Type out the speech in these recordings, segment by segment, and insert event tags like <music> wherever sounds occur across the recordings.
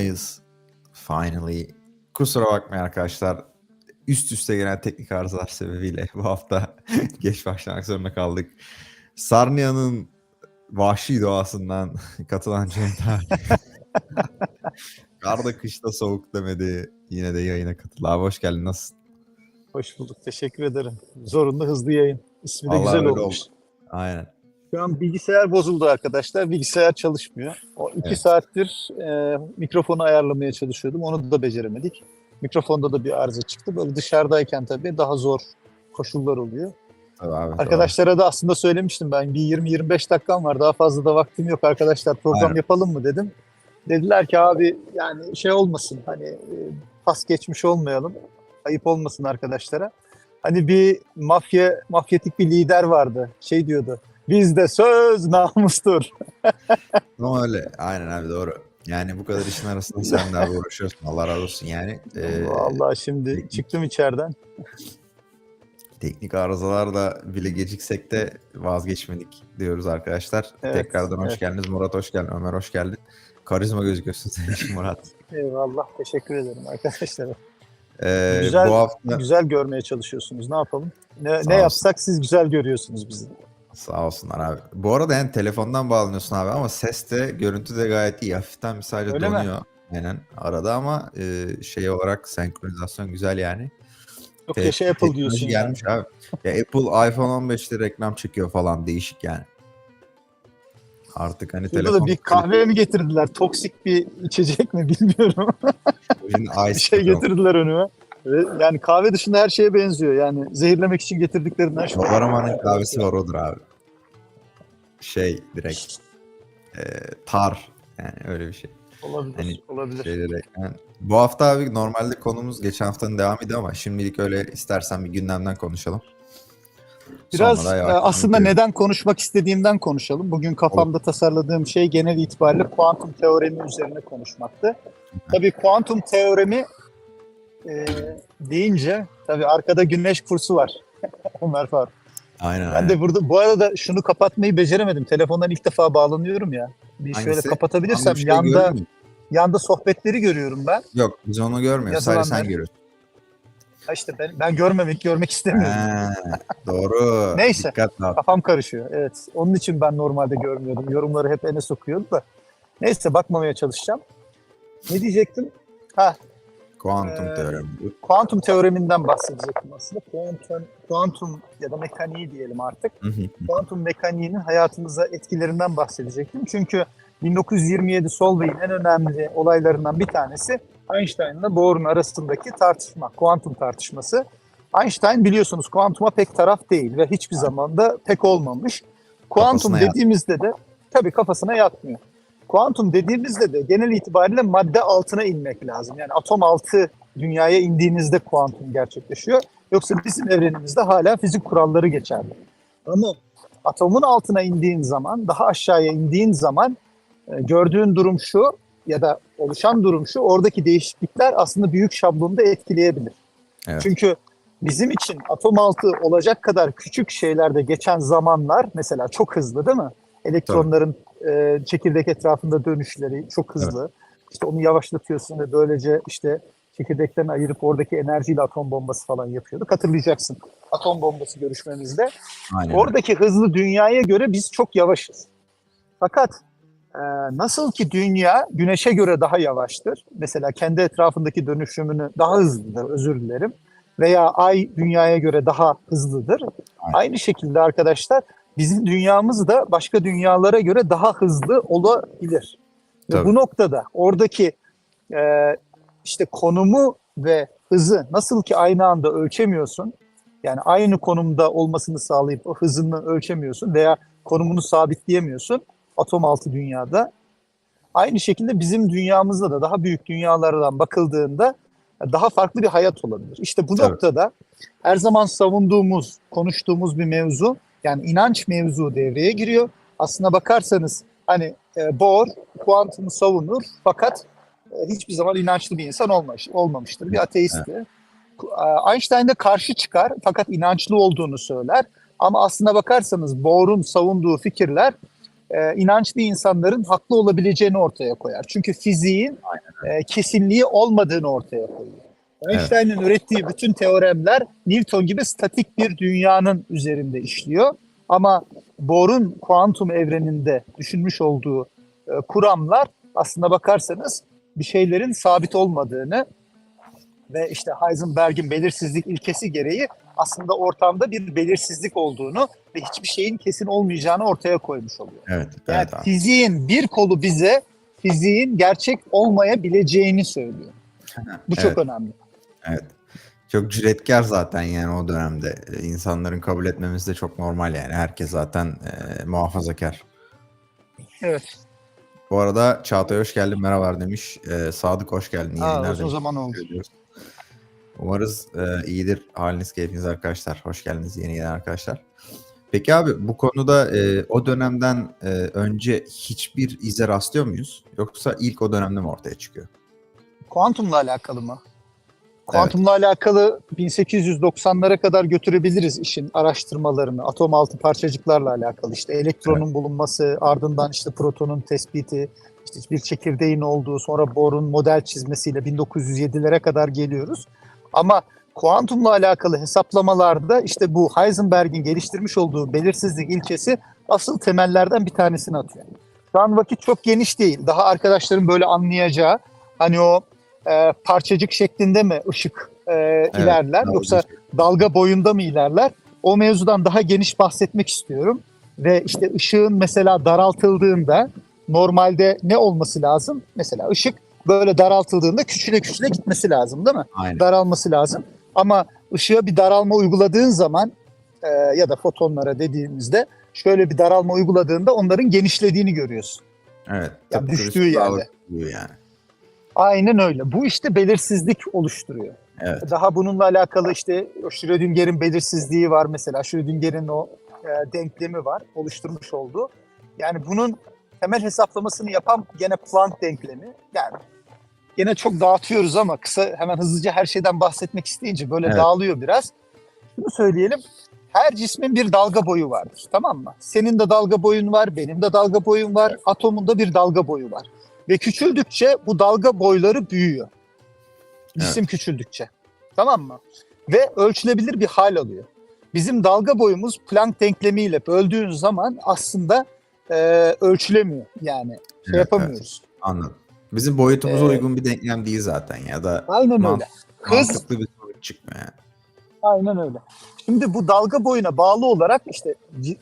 Yayındayız. Finally. Kusura bakmayın arkadaşlar. Üst üste gelen teknik arızalar sebebiyle bu hafta <laughs> geç başlamak zorunda kaldık. Sarnia'nın vahşi doğasından <laughs> katılan Cem <laughs> Karda kışta soğuk demedi. Yine de yayına katıldı. Abi hoş geldin. Nasılsın? Hoş bulduk. Teşekkür ederim. Zorunlu hızlı yayın. İsmi de Vallahi güzel olmuş. oldu. Aynen. Şu an bilgisayar bozuldu arkadaşlar. Bilgisayar çalışmıyor. O iki Evet. saattir e, mikrofonu ayarlamaya çalışıyordum. Onu da beceremedik. Mikrofonda da bir arıza çıktı. Böyle dışarıdayken tabii daha zor koşullar oluyor. Tabii abi. Arkadaşlara da aslında söylemiştim ben. Bir 20-25 dakikam var. Daha fazla da vaktim yok arkadaşlar. Program Aynen. yapalım mı dedim. Dediler ki abi yani şey olmasın. Hani e, pas geçmiş olmayalım. Ayıp olmasın arkadaşlara. Hani bir mafya, mafyatik bir lider vardı. Şey diyordu. Bizde söz namustur. Ama öyle. Aynen abi doğru. Yani bu kadar işin arasında sen de abi uğraşıyorsun. Allah razı olsun yani. Ee, Vallahi şimdi teknik- çıktım içeriden. Teknik arızalarla bile geciksek de vazgeçmedik diyoruz arkadaşlar. Evet, Tekrardan hoş evet. geldiniz. Murat hoş geldin. Ömer hoş geldin. Karizma gözüküyorsun senin için Murat. Eyvallah. Teşekkür ederim arkadaşlar. Ee, Güzel- bu hafta Güzel görmeye çalışıyorsunuz. Ne yapalım? Ne, Sağ ne olsun. yapsak siz güzel görüyorsunuz bizi. Sağ olsunlar abi. Bu arada yani telefondan bağlanıyorsun abi ama ses de görüntü de gayet iyi. Hafiften bir sadece Öyle mi? donuyor. Aynen arada ama e, şey olarak senkronizasyon güzel yani. Çok Te- yaşa Apple teknoloji diyorsun yani. gelmiş abi. Ya Apple iPhone 15'te reklam çekiyor falan değişik yani. Artık hani Burada telefon da bir kahve mi getirdiler? Toksik bir içecek mi bilmiyorum. Yine <laughs> bir şey getirdiler önüme. Yani kahve dışında her şeye benziyor. Yani zehirlemek için getirdiklerinden şu. Babaraman'ın kahvesi var odur abi. Şey direkt e, tar yani öyle bir şey. Olabilir. Hani olabilir. Şey direkt, yani. Bu hafta abi normalde konumuz geçen haftanın devamıydı ama şimdilik öyle istersen bir gündemden konuşalım. Biraz e, aslında yavaş neden konuşmak istediğimden konuşalım. Bugün kafamda tasarladığım şey genel itibariyle kuantum teoremi üzerine konuşmaktı. Tabii kuantum teoremi e, deyince tabii arkada güneş kursu var. <laughs> Ömer Faruk. Aynen Ben aynen. de burada bu arada şunu kapatmayı beceremedim. Telefondan ilk defa bağlanıyorum ya. Bir şöyle Hangisi? kapatabilirsem Ama bir şey yanda yanda sohbetleri görüyorum ben. Yok biz onu görmüyoruz. Sadece sen görüyorsun. Ha işte ben, ben görmemek, görmek istemiyorum. Ha, <laughs> doğru. Neyse. Dikkat dağıt. Kafam karışıyor. Evet. Onun için ben normalde görmüyordum. Yorumları hep Enes okuyordu da. Neyse bakmamaya çalışacağım. Ne diyecektim? Ha, Kuantum Ee, teoremi. kuantum teoreminden bahsedecektim aslında. Kuantum, kuantum ya da mekaniği diyelim artık. Kuantum mekaniğinin hayatımıza etkilerinden bahsedecektim. Çünkü 1927 Solvay'ın en önemli olaylarından bir tanesi Einstein'la Bohr'un arasındaki tartışma, kuantum tartışması. Einstein biliyorsunuz kuantuma pek taraf değil ve hiçbir zaman da pek olmamış. Kuantum Kafasına yat- dediğimizde de tabii kafasına yatmıyor. Kuantum dediğimizde de genel itibariyle madde altına inmek lazım. Yani atom altı dünyaya indiğinizde kuantum gerçekleşiyor. Yoksa bizim evrenimizde hala fizik kuralları geçerli. Ama atomun altına indiğin zaman, daha aşağıya indiğin zaman e, gördüğün durum şu ya da oluşan durum şu, oradaki değişiklikler aslında büyük şablonda etkileyebilir. Evet. Çünkü bizim için atom altı olacak kadar küçük şeylerde geçen zamanlar mesela çok hızlı değil mi? Elektronların e, çekirdek etrafında dönüşleri çok hızlı. İşte onu yavaşlatıyorsun ve böylece işte çekirdekten ayırıp oradaki enerjiyle atom bombası falan yapıyorduk. Hatırlayacaksın atom bombası görüşmemizde. Aynen. Oradaki hızlı dünyaya göre biz çok yavaşız. Fakat e, nasıl ki dünya güneşe göre daha yavaştır. Mesela kendi etrafındaki dönüşümünü daha hızlıdır özür dilerim. Veya ay dünyaya göre daha hızlıdır. Aynen. Aynı şekilde arkadaşlar bizim dünyamız da başka dünyalara göre daha hızlı olabilir. Tabii. bu noktada oradaki e, işte konumu ve hızı nasıl ki aynı anda ölçemiyorsun. Yani aynı konumda olmasını sağlayıp o hızını ölçemiyorsun veya konumunu sabitleyemiyorsun atom altı dünyada. Aynı şekilde bizim dünyamızda da daha büyük dünyalardan bakıldığında daha farklı bir hayat olabilir. İşte bu Tabii. noktada her zaman savunduğumuz, konuştuğumuz bir mevzu yani inanç mevzu devreye giriyor. Aslına bakarsanız hani e, Bohr kuantumu savunur fakat e, hiçbir zaman inançlı bir insan olmamış, olmamıştır. Bir ateistti. Einstein de karşı çıkar fakat inançlı olduğunu söyler. Ama aslına bakarsanız Bohr'un savunduğu fikirler e, inançlı insanların haklı olabileceğini ortaya koyar. Çünkü fiziğin e, kesinliği olmadığını ortaya koyuyor. Einstein'ın ürettiği bütün teoremler Newton gibi statik bir dünyanın üzerinde işliyor. Ama Bohr'un kuantum evreninde düşünmüş olduğu e, kuramlar aslında bakarsanız bir şeylerin sabit olmadığını ve işte Heisenberg'in belirsizlik ilkesi gereği aslında ortamda bir belirsizlik olduğunu ve hiçbir şeyin kesin olmayacağını ortaya koymuş oluyor. Evet, Yani evet abi. fiziğin bir kolu bize fiziğin gerçek olmayabileceğini söylüyor. Bu çok Evet. önemli. Evet. Çok cüretkar zaten yani o dönemde. Ee, insanların kabul etmemesi de çok normal yani. Herkes zaten e, muhafazakar. Evet. Bu arada Çağatay hoş geldin, merhaba demiş. Ee, Sadık hoş geldin. iyi Aa, uzun demiş. zaman oldu. Umarız e, iyidir haliniz, keyfiniz arkadaşlar. Hoş geldiniz yeni gelen arkadaşlar. Peki abi bu konuda e, o dönemden e, önce hiçbir ize rastlıyor muyuz? Yoksa ilk o dönemde mi ortaya çıkıyor? Kuantumla alakalı mı? Kuantumla alakalı 1890'lara kadar götürebiliriz işin araştırmalarını. Atom altı parçacıklarla alakalı işte elektronun bulunması, ardından işte protonun tespiti, işte bir çekirdeğin olduğu, sonra Bohr'un model çizmesiyle 1907'lere kadar geliyoruz. Ama kuantumla alakalı hesaplamalarda işte bu Heisenberg'in geliştirmiş olduğu belirsizlik ilkesi asıl temellerden bir tanesini atıyor. Şu an vakit çok geniş değil. Daha arkadaşların böyle anlayacağı hani o e, parçacık şeklinde mi ışık e, ilerler daha yoksa uzun dalga boyunda mı ilerler? O mevzudan daha geniş bahsetmek istiyorum. Ve işte ışığın mesela daraltıldığında normalde ne olması lazım? Mesela ışık böyle daraltıldığında küçüle küçüle gitmesi lazım değil mi? Aynen. Daralması lazım. Ama ışığa bir daralma uyguladığın zaman e, ya da fotonlara dediğimizde şöyle bir daralma uyguladığında onların genişlediğini görüyorsun. Evet. Ya tıpkı düştüğü yerde. Yani. Aynen öyle. Bu işte belirsizlik oluşturuyor. Evet. Daha bununla alakalı işte Schrödinger'in belirsizliği var mesela. Schrödinger'in o e, denklemi var oluşturmuş olduğu. Yani bunun temel hesaplamasını yapan gene Planck denklemi. Yani gene çok dağıtıyoruz ama kısa hemen hızlıca her şeyden bahsetmek isteyince böyle Evet. dağılıyor biraz. Şunu söyleyelim. Her cismin bir dalga boyu vardır. Tamam mı? Senin de dalga boyun var, benim de dalga boyum var, atomun da bir dalga boyu var. Ve küçüldükçe bu dalga boyları büyüyor. Cisim küçüldükçe. Tamam mı? Ve ölçülebilir bir hal alıyor. Bizim dalga boyumuz Planck denklemiyle böldüğün zaman aslında e, ölçülemiyor. Yani şey Evet, yapamıyoruz. Anladım. Bizim boyutumuza Ee, uygun bir denklem değil zaten ya da Aynen öyle. Hız mantıklı bir sonuç çıkmıyor yani. Aynen öyle. Şimdi bu dalga boyuna bağlı olarak işte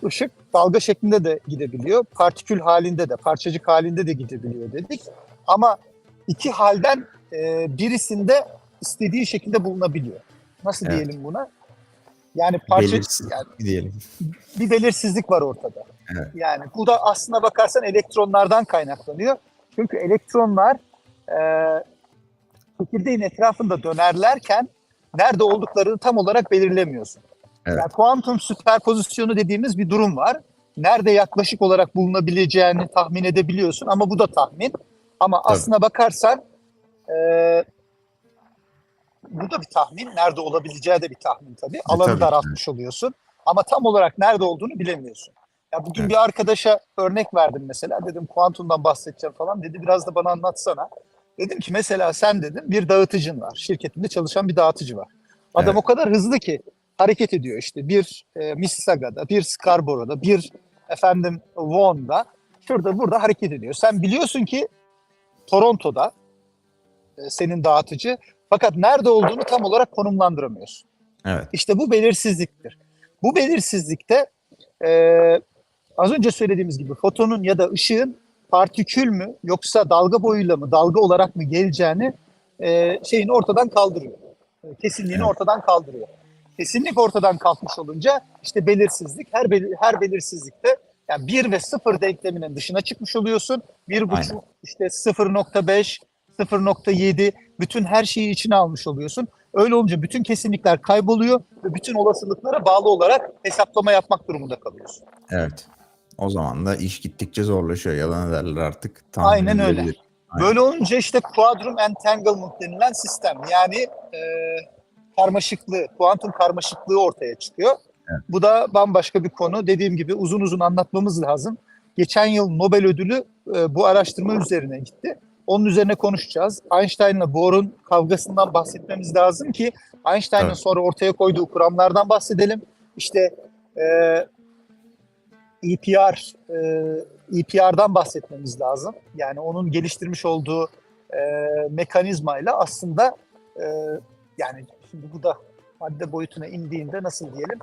ışık dalga şeklinde de gidebiliyor. Partikül halinde de, parçacık halinde de gidebiliyor dedik. Ama iki halden e, birisinde istediği şekilde bulunabiliyor. Nasıl Evet. diyelim buna? Yani parça yani diyelim. bir belirsizlik var ortada. Evet. Yani bu da aslına bakarsan elektronlardan kaynaklanıyor. Çünkü elektronlar e, çekirdeğin etrafında dönerlerken nerede olduklarını tam olarak belirlemiyorsun. Evet. Yani kuantum süperpozisyonu dediğimiz bir durum var. Nerede yaklaşık olarak bulunabileceğini tahmin edebiliyorsun ama bu da tahmin. Ama Tabii. aslına bakarsan e, bu da bir tahmin. Nerede olabileceği de bir tahmin tabii. Alanı tabii daraltmış oluyorsun. Ama tam olarak nerede olduğunu bilemiyorsun. Ya bugün Evet. bir arkadaşa örnek verdim mesela. Dedim kuantumdan bahsedeceğim falan. Dedi biraz da bana anlatsana. Dedim ki mesela sen dedim bir dağıtıcın var. Şirketinde çalışan bir dağıtıcı var. Adam Evet. o kadar hızlı ki hareket ediyor işte. Bir e, Mississauгa'da, bir Scarborough'da, bir efendim Vaughan'da, şurada burada hareket ediyor. Sen biliyorsun ki Toronto'da e, senin dağıtıcı fakat nerede olduğunu tam olarak konumlandıramıyorsun. Evet. İşte bu belirsizliktir. Bu belirsizlikte e, az önce söylediğimiz gibi fotonun ya da ışığın partikül mü yoksa dalga boyuyla mı dalga olarak mı geleceğini e, şeyini ortadan kaldırıyor. E, Kesinliğini Evet. ortadan kaldırıyor. Kesinlik ortadan kalkmış olunca işte belirsizlik her belir- her belirsizlikte yani 1 ve 0 denkleminin dışına çıkmış oluyorsun. 1,5 Aynen. işte 0.5 0.7 bütün her şeyi içine almış oluyorsun. Öyle olunca bütün kesinlikler kayboluyor ve bütün olasılıklara bağlı olarak hesaplama yapmak durumunda kalıyorsun. Evet. O zaman da iş gittikçe zorlaşıyor. Yalan ederler artık. tahmin Aynen öyle. Aynen. Böyle olunca işte quadrum entanglement denilen sistem yani e, karmaşıklığı, kuantum karmaşıklığı ortaya çıkıyor. Evet. Bu da bambaşka bir konu. Dediğim gibi uzun uzun anlatmamız lazım. geçen yıl Nobel ödülü e, bu araştırma üzerine gitti. Onun üzerine konuşacağız. Einstein'la Bohr'un kavgasından bahsetmemiz lazım ki Einstein'ın Evet. sonra ortaya koyduğu kuramlardan bahsedelim. İşte e, EPR, e, EPR'dan bahsetmemiz lazım. Yani onun geliştirmiş olduğu e, mekanizmayla aslında e, yani şimdi bu da madde boyutuna indiğinde nasıl diyelim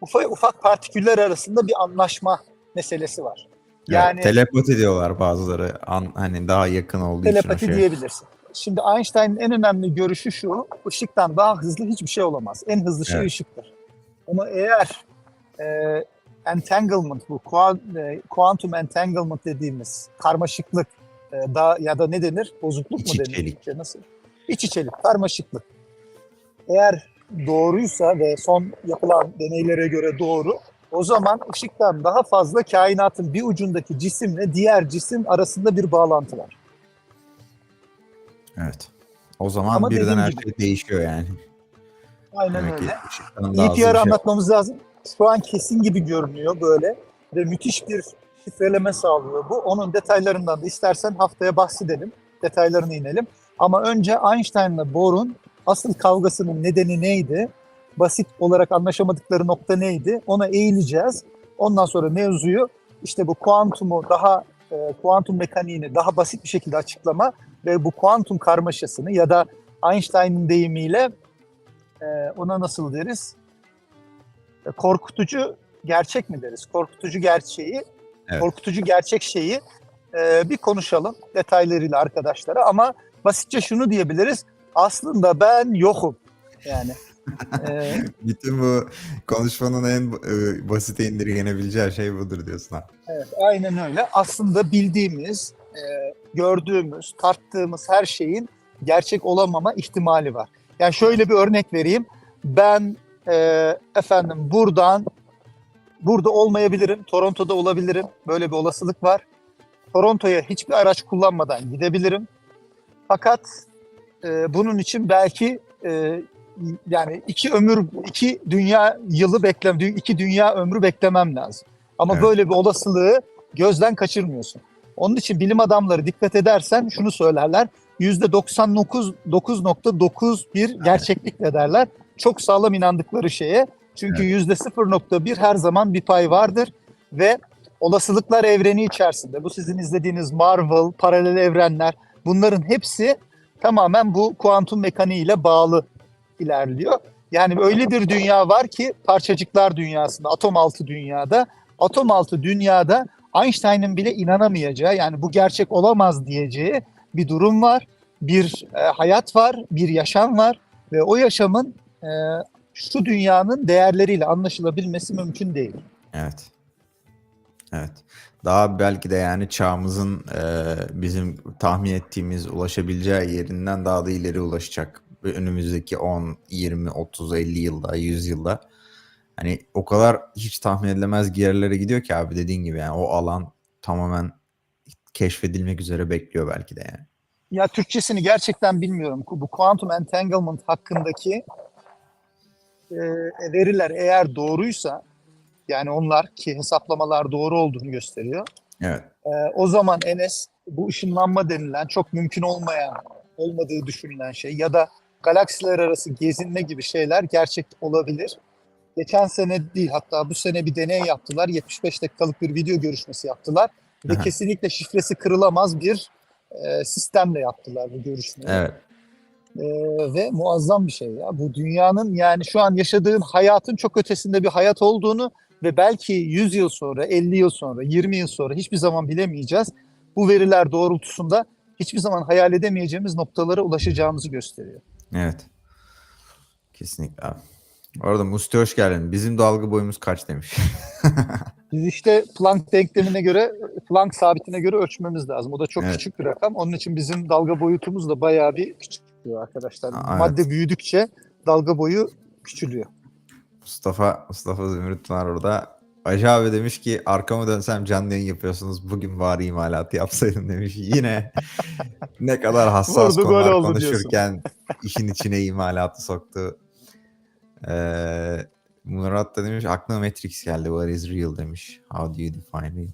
ufak ufak partiküller arasında bir anlaşma meselesi var. Yani Yani telepati diyorlar bazıları. An, hani daha yakın olduğu için o telepati şey. diyebilirsin. Şimdi Einstein'ın en önemli görüşü şu, ışıktan daha hızlı hiçbir şey olamaz. En hızlı şey Evet. ışıktır. Ama eğer e, entanglement, bu kuan- e, quantum entanglement dediğimiz karmaşıklık e, da ya da ne denir? Bozukluk İç mu denir? içelik. Nasıl? İç içelik, karmaşıklık. Eğer doğruysa ve son yapılan deneylere göre doğru, o zaman ışıktan daha fazla kainatın bir ucundaki cisimle diğer cisim arasında bir bağlantı var. Evet. O zaman Ama birden her şey değişiyor yani. Aynen Demek öyle. bir EPR'ı şey- anlatmamız lazım. Şu an kesin gibi görünüyor böyle ve müthiş bir şifreleme sağlıyor bu. Onun detaylarından da istersen haftaya bahsedelim. Detaylarına inelim. Ama önce Einstein'la Bohr'un asıl kavgasının nedeni neydi? Basit olarak anlaşamadıkları nokta neydi? Ona eğileceğiz. Ondan sonra mevzuyu işte bu kuantumu daha e, kuantum mekaniğini daha basit bir şekilde açıklama ve bu kuantum karmaşasını ya da Einstein'ın deyimiyle e, ona nasıl deriz? E, korkutucu gerçek mi deriz? Korkutucu gerçeği, Evet. korkutucu gerçek şeyi e, bir konuşalım detaylarıyla arkadaşlara ama basitçe şunu diyebiliriz. Aslında ben yokum. Yani e, <laughs> Bütün bu konuşmanın en e, basite indirgenebileceği şey budur diyorsun ha. evet, aynen öyle. Aslında bildiğimiz, e, gördüğümüz, tarttığımız her şeyin gerçek olamama ihtimali var. Yani şöyle bir örnek vereyim. Ben e, efendim buradan burada olmayabilirim. Toronto'da olabilirim. Böyle bir olasılık var. Toronto'ya hiçbir araç kullanmadan gidebilirim. Fakat e, bunun için belki e, yani iki ömür, iki dünya yılı beklem, iki dünya ömrü beklemem lazım. Ama Evet. böyle bir olasılığı gözden kaçırmıyorsun. Onun için bilim adamları dikkat edersen şunu söylerler. %99.991 gerçeklikle derler. Çok sağlam inandıkları şeye. Çünkü %0.1 her zaman bir pay vardır ve olasılıklar evreni içerisinde. Bu sizin izlediğiniz Marvel, paralel evrenler bunların hepsi tamamen bu kuantum mekaniğiyle bağlı ilerliyor. Yani öyle bir dünya var ki parçacıklar dünyasında, atom altı dünyada, atom altı dünyada Einstein'ın bile inanamayacağı yani bu gerçek olamaz diyeceği bir durum var. Bir e, hayat var, bir yaşam var ve o yaşamın e, şu dünyanın değerleriyle anlaşılabilmesi mümkün değil. Evet. Evet. Daha belki de yani çağımızın e, bizim tahmin ettiğimiz ulaşabileceği yerinden daha da ileri ulaşacak. Önümüzdeki 10, 20, 30, 50 yılda, 100 yılda. Hani o kadar hiç tahmin edilemez yerlere gidiyor ki abi dediğin gibi yani o alan tamamen keşfedilmek üzere bekliyor belki de yani. Ya Türkçesini gerçekten bilmiyorum. Bu quantum entanglement hakkındaki e, veriler eğer doğruysa yani onlar ki hesaplamalar doğru olduğunu gösteriyor. Evet. E, o zaman Enes bu ışınlanma denilen çok mümkün olmayan, olmadığı düşünülen şey ya da galaksiler arası gezinme gibi şeyler gerçek olabilir. Geçen sene değil hatta bu sene bir deney yaptılar. 75 dakikalık bir video görüşmesi yaptılar. Ve Aha. kesinlikle şifresi kırılamaz bir e, sistemle yaptılar bu görüşmeyi. Evet. Ee, ve muazzam bir şey ya. Bu dünyanın yani şu an yaşadığın hayatın çok ötesinde bir hayat olduğunu ve belki 100 yıl sonra, 50 yıl sonra, 20 yıl sonra hiçbir zaman bilemeyeceğiz. Bu veriler doğrultusunda hiçbir zaman hayal edemeyeceğimiz noktalara ulaşacağımızı gösteriyor. Evet. Kesinlikle abi. Orada Musti hoş geldin. Bizim dalga boyumuz kaç demiş. <laughs> Biz işte Planck denklemine göre, Planck sabitine göre ölçmemiz lazım. O da çok Evet. küçük bir rakam. Onun için bizim dalga boyutumuz da bayağı bir küçük diyor arkadaşlar. Aa, evet. Madde büyüdükçe dalga boyu küçülüyor. Mustafa Mustafa Zümrüt var orada. Acı abi demiş ki arkamı dönsem canlı yayın yapıyorsunuz. Bugün bari imalatı yapsaydım demiş. <laughs> Yine ne kadar hassas Vurdu, konular konuşurken işin içine imalatı soktu. Ee, Murat da demiş aklıma Matrix geldi. What is real demiş. How do you define real?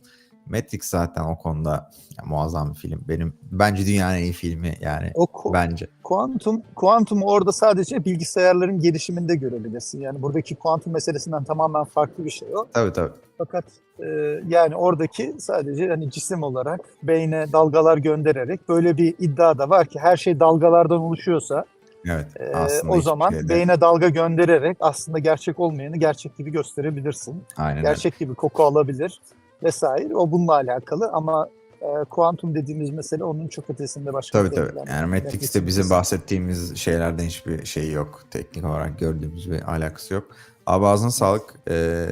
Matrix zaten o konuda ya, muazzam bir film. Benim bence dünyanın en iyi filmi yani O ku- bence. kuantum kuantum orada sadece bilgisayarların gelişiminde görebilirsin. Yani buradaki kuantum meselesinden tamamen farklı bir şey o. Tabii tabii. Fakat e, yani oradaki sadece hani cisim olarak beyne dalgalar göndererek böyle bir iddia da var ki her şey dalgalardan oluşuyorsa Evet. e, aslında o zaman şey de- beyne dalga göndererek aslında gerçek olmayanı gerçek gibi gösterebilirsin. Aynen öyle. Gerçek gibi koku alabilir vesaire. O bununla alakalı ama e, kuantum dediğimiz mesele onun çok ötesinde başka Tabii bir tabii. Yani Matrix'te bizim bahsettiğimiz şeylerden hiçbir şey yok. Teknik olarak gördüğümüz bir alakası yok. Abi ağzına sağlık. Ee,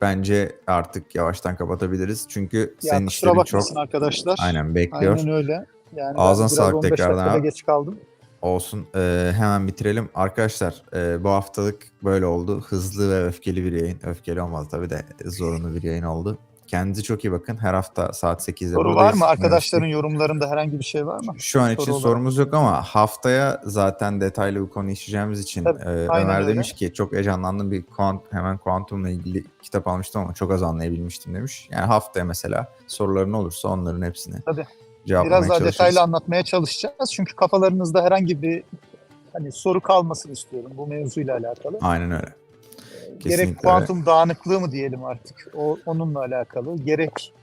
bence artık yavaştan kapatabiliriz. Çünkü Ya senin işlerin çok arkadaşlar. aynen bekliyor. Aynen öyle. Yani Ağzına sağlık 15 tekrardan abi. geç kaldım. Olsun. Ee, hemen bitirelim. Arkadaşlar e, bu haftalık böyle oldu. Hızlı ve öfkeli bir yayın. Öfkeli olmadı tabii de zorunlu bir yayın oldu. Kendinize çok iyi bakın. Her hafta saat 8'de Soru var mı? Arkadaşların yorumlarında herhangi bir şey var mı? Şu an için Soru olarak. sorumuz yok ama haftaya zaten detaylı bir konu işleyeceğimiz için Tabii, e, Ömer öyle. demiş ki çok heyecanlandım bir kuant, hemen kuantumla ilgili kitap almıştım ama çok az anlayabilmiştim demiş. Yani haftaya mesela soruların olursa onların hepsini Tabii. cevaplamaya Biraz daha çalışırız. detaylı anlatmaya çalışacağız. Çünkü kafalarınızda herhangi bir hani soru kalmasın istiyorum bu mevzuyla alakalı. Aynen öyle. Gerek Kesinlikle kuantum dağınıklığı mı diyelim artık o onunla alakalı. Gerek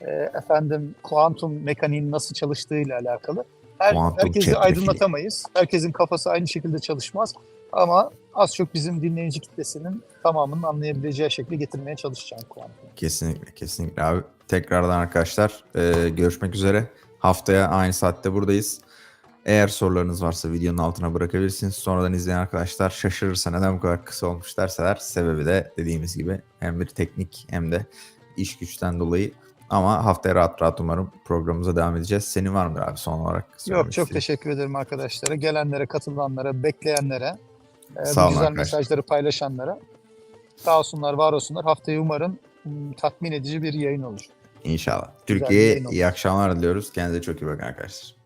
e, efendim kuantum mekaniğinin nasıl çalıştığıyla alakalı. Her, Kuantum herkesi çetrefilli. aydınlatamayız. Herkesin kafası aynı şekilde çalışmaz. Ama az çok bizim dinleyici kitlesinin tamamının anlayabileceği şekilde getirmeye çalışacağım kuantum. Kesinlikle kesinlikle abi. Tekrardan arkadaşlar e, görüşmek üzere. Haftaya aynı saatte buradayız. Eğer sorularınız varsa videonun altına bırakabilirsiniz. Sonradan izleyen arkadaşlar şaşırırsa neden bu kadar kısa olmuş derseler sebebi de dediğimiz gibi hem bir teknik hem de iş güçten dolayı. Ama haftaya rahat rahat umarım programımıza devam edeceğiz. Senin var mıdır abi son olarak? Yok çok teşekkür ederim arkadaşlara. Gelenlere, katılanlara, bekleyenlere, e, Sağ bu güzel arkadaşlar. mesajları paylaşanlara. Sağ olsunlar, var olsunlar. Haftaya umarım m, tatmin edici bir yayın olur. İnşallah. Güzel yayın olsun. iyi akşamlar diliyoruz. Kendinize çok iyi bakın arkadaşlar.